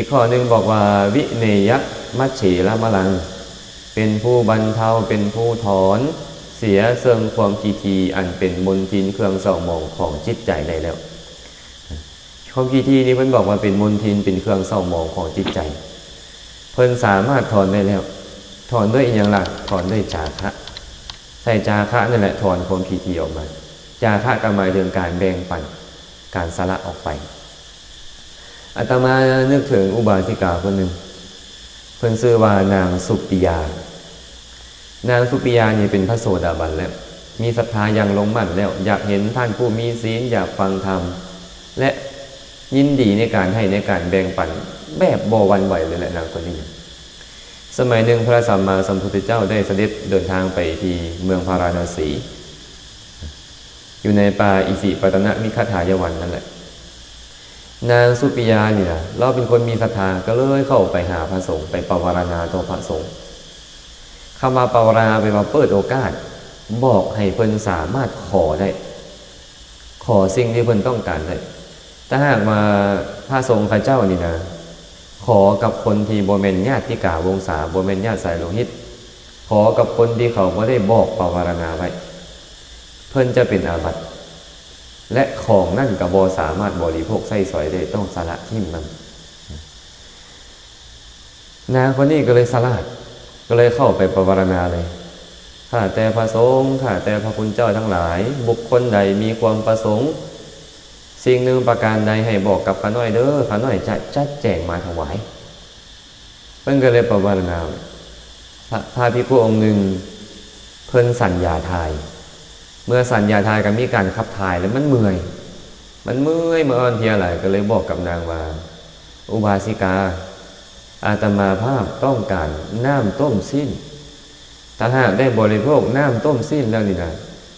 อีกข้อหนึ่งบอกว่าวิเนยมัชฉีละมะลัง เป็นผู้บรรเทาเป็นผู้ถอนเสียเสื่องความกีทีอันเป็นมนทินเครื่องเศร้าหมองของจิตใจได้แล้วความกีทีนี้เพิ่นบอกว่าเป็นมนทินเป็นเครื่องเศร้าหมองของจิตใจ เพิ่นสามารถถอนได้แล้วถอนด้วยอย่างล่ะถอนด้วยจาคะใส่จาคะนั่นแหละถอนความกีทีออกมา จาคะก็หมายถึงการแบ่งปันการสละออกไป อาตมานึกถึงอุบาสิกาคนหนึ่งเพิ่นชื่อว่านางสุปิยา นางสุปิยานี่เป็นพระโสดาบันแล้ว มีศรัทธาอย่างลงมั่นแล้ว อยากเห็นท่านผู้มีศีลอยากฟังธรรม และยินดีในการให้ในการแบ่งปันแบบบวันไหวเลยแหละนางคนนี้ สมัยหนึ่งพระสัมมาสัมพุทธเจ้าได้เสด็จเดินทางไปที่เมืองพาราณสี อยู่ในป่าอิสิปตนะมิคทายวันนั่นแหละ นางสุปิยาเนี่นะเราเป็นคนมีศรัทธาก็เลยเข้าไปหาพระสงฆ์ไปปวารณาตัวพระสงฆ์คำว่าปวารณาไปมาเปิดโอกาส บอกให้เพิ่นสามารถขอได้ ขอสิ่งที่เพิ่นต้องการได้ถ้าหากมาพระสงฆ์พระเจ้านี่นะขอกับคนที่โบเมนญาติกาวงศาโบเมนญาติสายโลหิต ขอกับคนที่เขาไม่ได้บอกปวารณาไว้ เพิ่นจะเป็นอาบัติ และของนั่นกับบสามารถบริโภคไส้สอยได้ต้องสละทิ่มมันนางคนนี้ก็เลยสลาดก็เลยเข้าไปประวารณาเลยข้าแต่พระสงฆ์ข้าแต่พระคุณเจ้าทั้งหลาย บุคคลใดมีความประสงค์ สิ่งหนึ่งประการใดให้บอกกับข้าน้อยเด้อข้าน้อยจะจัดแจงมาถวายเพิ่นก็เลยประวารณาพระพระพิคุองค์หนึ่งเพิ่นสัญญาทาย เมื่อสัญญาทายกันมีการขับถ่ายแล้วมันเมื่อย มันเมื่อยเมาอ่อนเพลียไหลก็เลยบอกกับนางว่าอุบาสิกา อาตมาภาพต้องการน้ำต้มสิ้น ถ้าหากได้บริโภคน้ำต้มสิ้นแล้วนี่นะ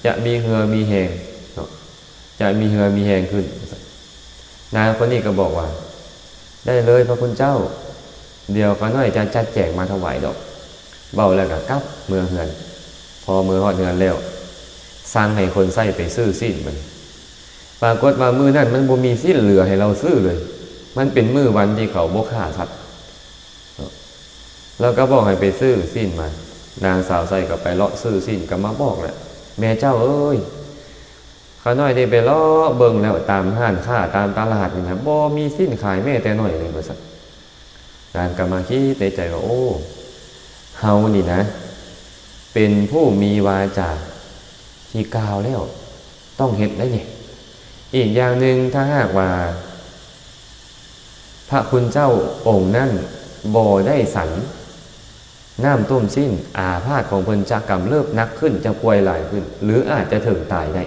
จะมีเหือมีแหงจะมีเหือมีแหงขึ้น นางคนนี้ก็บอกว่า ได้เลยพระคุณเจ้า เดี๋ยวก็น้อยจะจัดแจกมาถวายดอก เบาแล้วก็กลับเมืองเฮือน พอเมือหอดเฮือนแล้ว สร้างให้คนใส่ไปซื้อสิ้นมันปรากฏว่ามือนั่นมันบ่มีสิ้นเหลือให้เราซื้อเลย มันเป็นมือวันที่เขาบกขาสัตว์แล้วก็บอกให้ไปซื้อสิ้นมานางสาวใส่ก็ไปเลาะซื้อสิ้นก็มาบอกแหละแม่เจ้าเอ้ยข้าน้อยได้ไปเลาะเบิ่งแล้วตามห้านค้าตามตลาดนี่นะบ่มีสิ้นขายแม่แต่น้อยเลยบริษัทนางก็มาคิดในใจว่าโอ้เฮานี่นะ เป็นผู้มีวาจา ที่กาวแล้ว ต้องเห็ดได้เนี่ยอีกอย่างหนึ่งถ้าหากว่า พระคุณเจ้าองค์นั่นบ่ได้สันน้ำต้มสิ้น อาพาธของเพิ่นจะกำเริบนักขึ้นจะป่วยหลายขึ้น หรืออาจจะถึงตายได้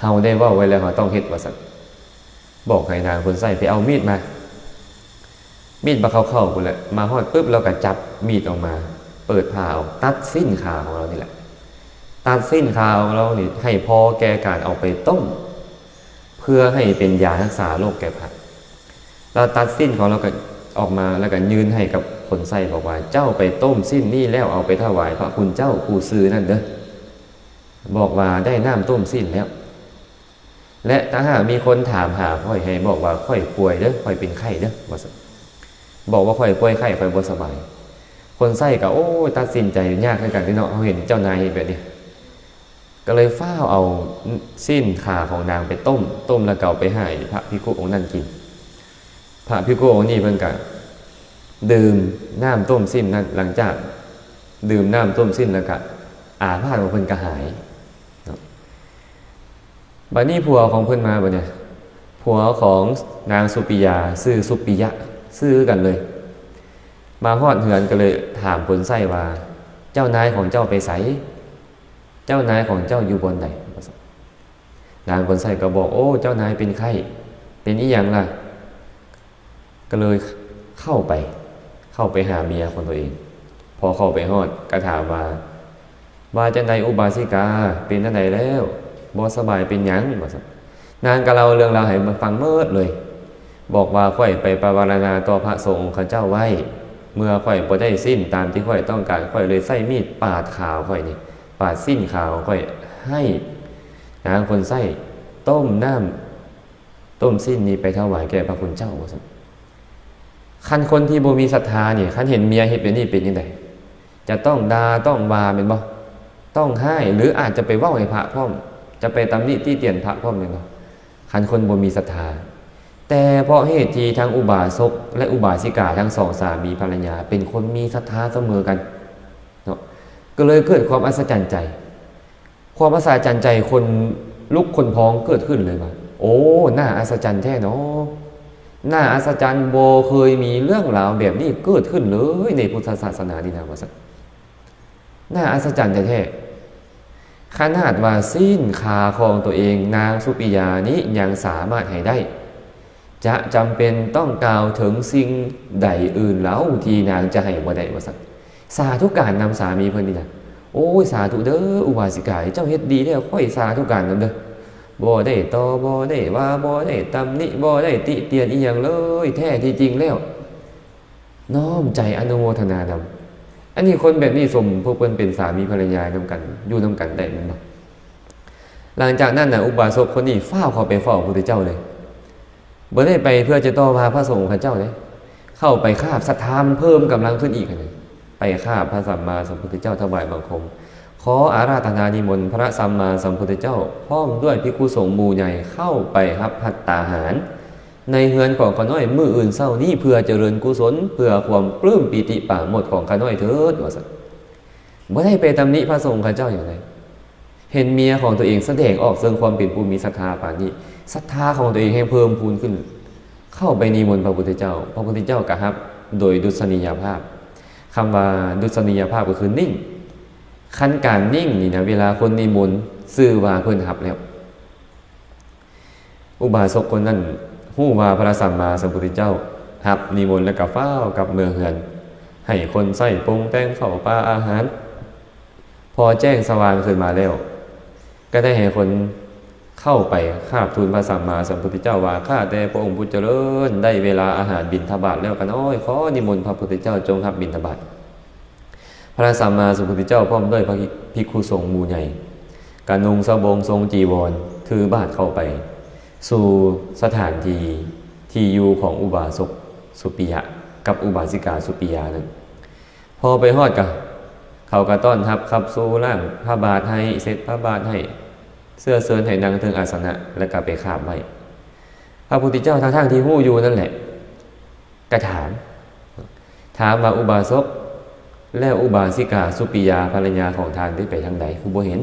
เฮาได้ว่าไว้แล้วเราต้องเฮ็ดว่าสักบอกให้นางคนใส่ไปเอามีดมา มีดมาเข้าเข้าคนแหละมาฮอดปุ๊บเราก็จับมีดออกมา เปิดผ่าออกตัดสิ้นขาของเรานี่แหละ ตัดสิ้นขาของเรานี่ให้พอแก่การเอาไปต้ม เพื่อให้เป็นยารักษาโรคแก่ผัดเราตัดสิ้นของเราก็ออกมาแล้วก็ยืนให้กับคนใส่บอกว่า เจ้าไปต้มสิ้นนี่แล้วเอาไปถวายพระคุณเจ้าผู้ซื้อนั่นเด้อบอกว่าได้น้ำต้มสิ้นแล้ว และถ้าหากมีคนถามหาค่อยให้ บอกว่าค่อยป่วยเด้อค่อยเป็นไข้เด้อว่าบอกว่าค่อยป่วยไข้ค่อยบ่สบาย คนใส่ก็โอ้ตัดสินใจยากในการที่เนาะเขาเห็นเจ้านายแบบนี้ ก็เลยฟ้าเอาสิ้นขาของนางไปต้ม ต้มแล้วเก่าไปให้พระพิคุองนั่นกิน พระพิคุองนี่เพิ่นก็ดื่มน้ำต้มสิ้นนั้นหลังจากดื่มน้ำต้มสิ้นแล้วก็อาพาธของเพิ่นก็หายบัดนี้ผัวของเพิ่นมาบ่เนี่ยผัวของนางสุปิยาซื้อสุปิยะซื้อกันเลย มาฮอดเหือนก็เลยถามคนไส้ว่า เจ้านายของเจ้าไปไส เจ้านายของเจ้าอยู่บนไหนนางคนไส้ก็บอก โอ้ เจ้านายเป็นไข้ เป็นอีหยังล่ะ ก็เลยเข้าไป เข้าไปหาเมียของตัวเอง พอเข้าไปฮอดก็ถามว่าว่าจังใดอุบาสิกา เป็นจังใดแล้วบ่สบายเป็นหยังบ่สนางก็เล่าเรื่องราวให้มันฟังเมิดเลย บอกว่าค่อยไปปรวารณาต่อพระสงฆ์ข้าเจ้าไว้ เมื่อค่อยบ่ได้สิ้นตามที่ค่อยต้องการค่อยเลยใส่มีดปาดขาวค่อยนี่ ปาสิ้นขาวค่อยให้นางคนไส้ต้มน้ำต้มสิ้นนี้ไปถวายแก่พระคุณเจ้าสันคันคนที่บ่มีศรัทธาเนี่ยคันเห็นเมียเฮ็ดแบบนี้เป็นยังไงจะต้องดา่าต้องวาเป็นบ่ต้องให้หรืออาจจะไปว้าให้พระพร้อม จะไปตำหนิที่เตียนพระพร้อมเป็นบ่คันคนบ่มีศรัทธา แต่เพราะเหตุที่ทั้งอุบาสกและอุบาสิกาทั้งสองสามีภรรยา เป็นคนมีศรัทธาเสมอกัน ก็เลยเกิดความอัศจรรย์ใจ ความอัศจรรย์ใจคนลุกคนพ้องเกิดขึ้นเลยว่าโอ้หน่าอัศจรรย์แท้เนาะหน่าอัศจรรย์โบเคยมีเรื่องราวแบบนี้เกิดขึ้นเลยในพุทธศาสนานี่นะว่าสักน่าอัศจรรย์แท้ขนาดว่าสิ้นคาของตัวเองนางสุปิยานี้ยังสามารถให้ได้ จะจำเป็นต้องกล่าวถึงสิ่งใดอื่นแล้วที่นางจะให้บ่ได้วาสัก สาธุการนำสามีเพิ่นนี่นะโอ้ยสาธุเด้ออุบาสิกาเจ้าเฮ็ดดีแล้วค่อยสาธุการนำเด้อบ่ได้ต่อบ่ได้ว่าบ่ได้ตำหนิบ่ได้ติเตียนอีหยังเลย แท้ที่จริงแล้ว น้อมใจอนุโมทนานำอันนี้คนแบบนี้สมพวกเพิ่นเป็นสามีภรรยานำกัน อยู่นำกันได้แม่นบ่หลังจากนั้นน่ะอุบาสกคนนี้ฟ้าเข้าไปเฝ้าพระพุทธเจ้าเลยบ่ได้ไปเพื่อจะต่อว่าพระสงฆ์พระเจ้าเลยเข้าไปคาบศรัทธามันเพิ่มกำลังขึ้นอีกเลย ไปข้าพระสัมมาสัมพุทธเจ้าถวายบังคม ขออาราธนานิมนต์พระสัมมาสัมพุทธเจ้าพร้อมด้วยพิคุสงมูใหญ่เข้าไปรับพัตตาหาร ในเฮือนของข้าน้อยมืออื่นเศร้านี้เพื่อเจริญกุศลเพื่อความปลื้มปิติป่าหมดของข้าน้อยเถิดว่าสันบ่ได้ไปตำหนิพระสงฆ์ข้าเจ้าอย่างไรเห็นเมียของตัวเองแสดงออกเสื่งความเป็นผู้มีศรัทธาป่านนี้ศรัทธาของตัวเองให้เพิ่มพูนขึ้น เข้าไปนิมนต์พระพุทธเจ้า พระพุทธเจ้ากระฮับ โดยดุษณียภาพ คำว่าดุษณียภาพก็คือนิ่ง ขั้นการนิ่งนี่นะเวลาคนนิมนต์ซื่อว่าเพิ่นหับแล้ว อุบาสกคนนั้นหู้ว่าพระสัมมาสัมพุทธเจ้า หับนิมนต์แล้วกับเฝ้ากับเมืองเฮือน ให้คนใส่ปงแต่งข้าวปลาอาหาร พอแจ้งสว่างขึ้นมาแล้ว ก็ได้ให้คน เข้าไปคาบทูลพระสัมมาสัมพุทธเจ้าว่าข้าแต่พระองค์ผู้เจริญได้เวลาอาหารบินทบาทแล้วกันน้อยขอนิมนต์พระพุทธเจ้าจงรับบินทบาทพระสัมมาสัมพุทธเจ้าพร้อมด้วยพระภิกขุสงฆ์มูใหญ่การนุงสบงทรงจีวรถือบาทเข้าไป สู่สถานที่ที่อยู่ของอุบาสกสุปิยะ กับอุบาสิกาสุปิยานั้นพอไปฮอดกับเขากระต้อนทับขับสู่ล่างพระบาทให้เสร็จพระบาทให้ เสื้อเสื้อให้นางถึงอาสนะแล้วก็ไปขาบไว้พระพุทธเจ้าทางทางที่หู้อยู่นั่นแหละกระถาม ถามว่าอุบาสกแล้วอุบาสิกาสุปิยาภรรยาของทานได้ไปทางใดคุณบ่เห็น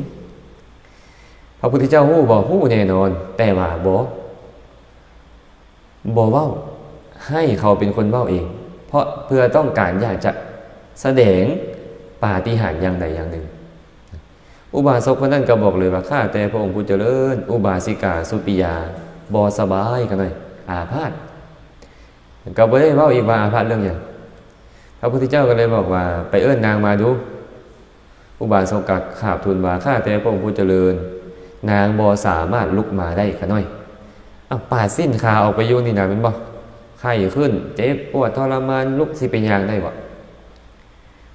พระพุทธเจ้าหู้บอกหู้แน่นอน แต่ว่าบ่บ่เว้าให้เขาเป็นคนเว้าเอง เพราะเพื่อต้องการอยากจะแสดงปาฏิหาริย์อย่างใดอย่างหนึ่ง อุบาสกคนนั้นก็บอกเลยว่าข้าแต่พระองค์ผู้เจริญ อุบาสิกาสุปิยาบอสบายกันหน่อยอาพาธก็บ่ได้เว้าอีกว่าอาพาธเรื่องอย่างพระพุทธเจ้าก็เลยบอกว่า ไปเอิ้นนางมาดู อุบาสกกักขาบทูลว่าข้าแต่พระองค์ผู้เจริญ นางบอสามารถลุกมาได้กันหน่อยอ้าปาดสิ้นขาออกไปยู่นี่นะเป็นบ่ไข้ขึ้น เจ็บปวดทรมานลุกสิเป็นอย่างได้บ่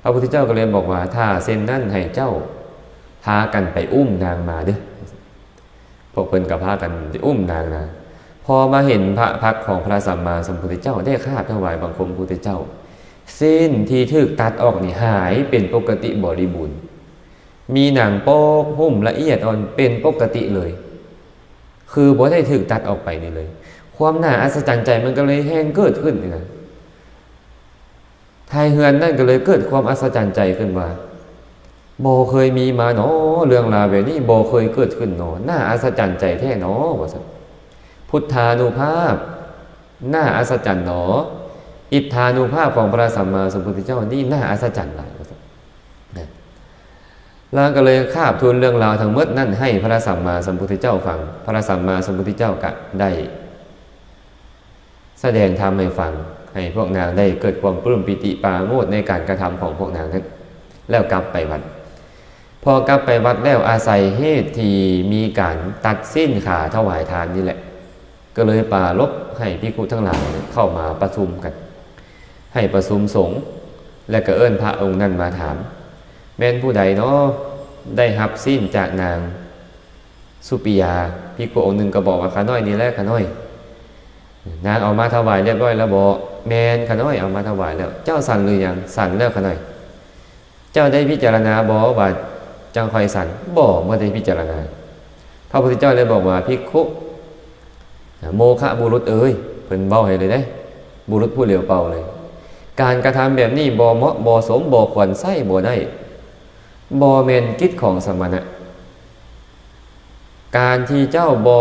พระพุทธเจ้าก็เลยบอกว่า ถ้าเส้นนั่นให้เจ้า พากันไปอุ้มนางมาเด้อพวกเพิ่นกับพากันไปอุ้มนางนะพอมาเห็นพระพักของพระสัมมาสัมพุทธเจ้าได้คาถวายบังคมพุทธเจ้าเส้นที่ถึกตัดออกนี่หายเป็นปกติบริบูรณ์ มีหนังโป๊กหุ้มละเอียดอ่อนเป็นปกติเลย คือบ่ได้ถึกตัดออกไปนี่เลย ความน่าอัศจรรย์ใจมันก็เลยแห้งเกิดขึ้นนี่นะไทยเฮือนนั่นก็เลยเกิดความอัศจรรย์ใจขึ้นว่า โบเคยมีมาเนาะเรื่องราวแบบนี้โบเคยเกิดขึ้นเนาะน่าอัศจรรย์ใจแท้เนาะว่าสัพุทธานุภาพน่าอัศจรรย์เนาะอิทธานุภาพของพระสัมมาสัมพุทธเจ้านี่น่าอัศจรรย์หลายว่าสัแล้วก็เลยคาบทูลเรื่องราวทั้งหมดนั่นให้พระสัมมาสัมพุทธเจ้าฟัง พระสัมมาสัมพุทธเจ้าก็ได้ แสดงธรรมให้ฟัง ให้พวกนางได้เกิดความปลื้มปิติปาโมดในการกระทำของพวกนางนั้น แล้วกลับไปวัด พอกลับไปวัดแล้วอาศัยเหตุที่มีการตัดสิ้นขาถวายทานนี่แหละ ก็เลยปาลบให้พิคุทั้งหลายเข้ามาประชุมกัน ให้ประชุมสงฆ์และก็เอิ้นพระองค์นั้นมาถาม แม่นผู้ใดเนาะได้หับสิ้นจากนางสุปิยาพิคุองค์หนึ่งก็บอกว่าขาน้อยนี่แหละขาน้อย นางเอามาถวายเรียบร้อยแล้วบอกแมนขน้อยเอามาถวายแล้ว เจ้าสั่นหรือยังสั่นแล้วขน้อย เจ้าได้พิจารณาบอกว่า จังคอยสั่นบอกว่าได้พิจารณา พระพุทธเจ้าเลยบอกว่าพิกขุโมฆะบุรุษเอ้ยเพิ่นเบาให้เลยได้ บุรุษผู้เหลียวเป่าเลย การกระทำแบบนี้บ่เหมาะบ่สมบ่ควรใส่บ่ได้บ่เมนกิจของสมณะ การที่เจ้าบ่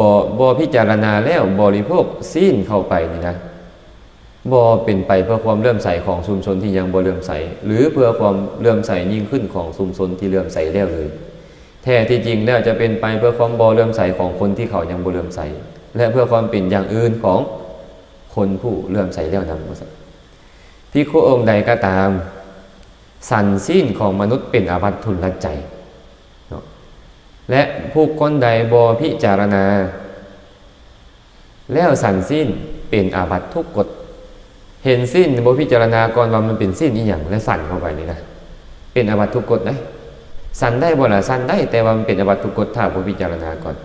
บ่บ่พิจารณาแล้วบริโภคสิ้นเข้าไปนี่นะ บ่เป็นไปเพื่อความเลื่อมใสของชุมชนที่ยังบ่เลื่อมใส หรือเพื่อความเลื่อมใสยิ่งขึ้นของชุมชนที่เลื่อมใสแล้วเลย แท้ที่จริงแล้วจะเป็นไปเพื่อความบ่เลื่อมใสของคนที่เขายังบ่เลื่อมใส และเพื่อความเป็นอย่างอื่นของคนผู้เลื่อมใสแล้วนำมาสัพิคุองค์ใดก็ตาม สันสิ้นของมนุษย์เป็นอาบัติทุนละใจ และผู้คนใดบอพิจารณา แล้วสันสิ้นเป็นอาบัติทุกกฎ เห็นสิ้นบ่พิจารณาก่อนว่ามันเป็นสิ้นอีหยังและสั่นเข้าไปนี่นะเป็นอวัติทุกกฎนะสั่นได้บ่ล่ะสั่นได้แต่ว่ามันเป็นอวัติทุกกฎถ้าบ่พิจารณาก่อน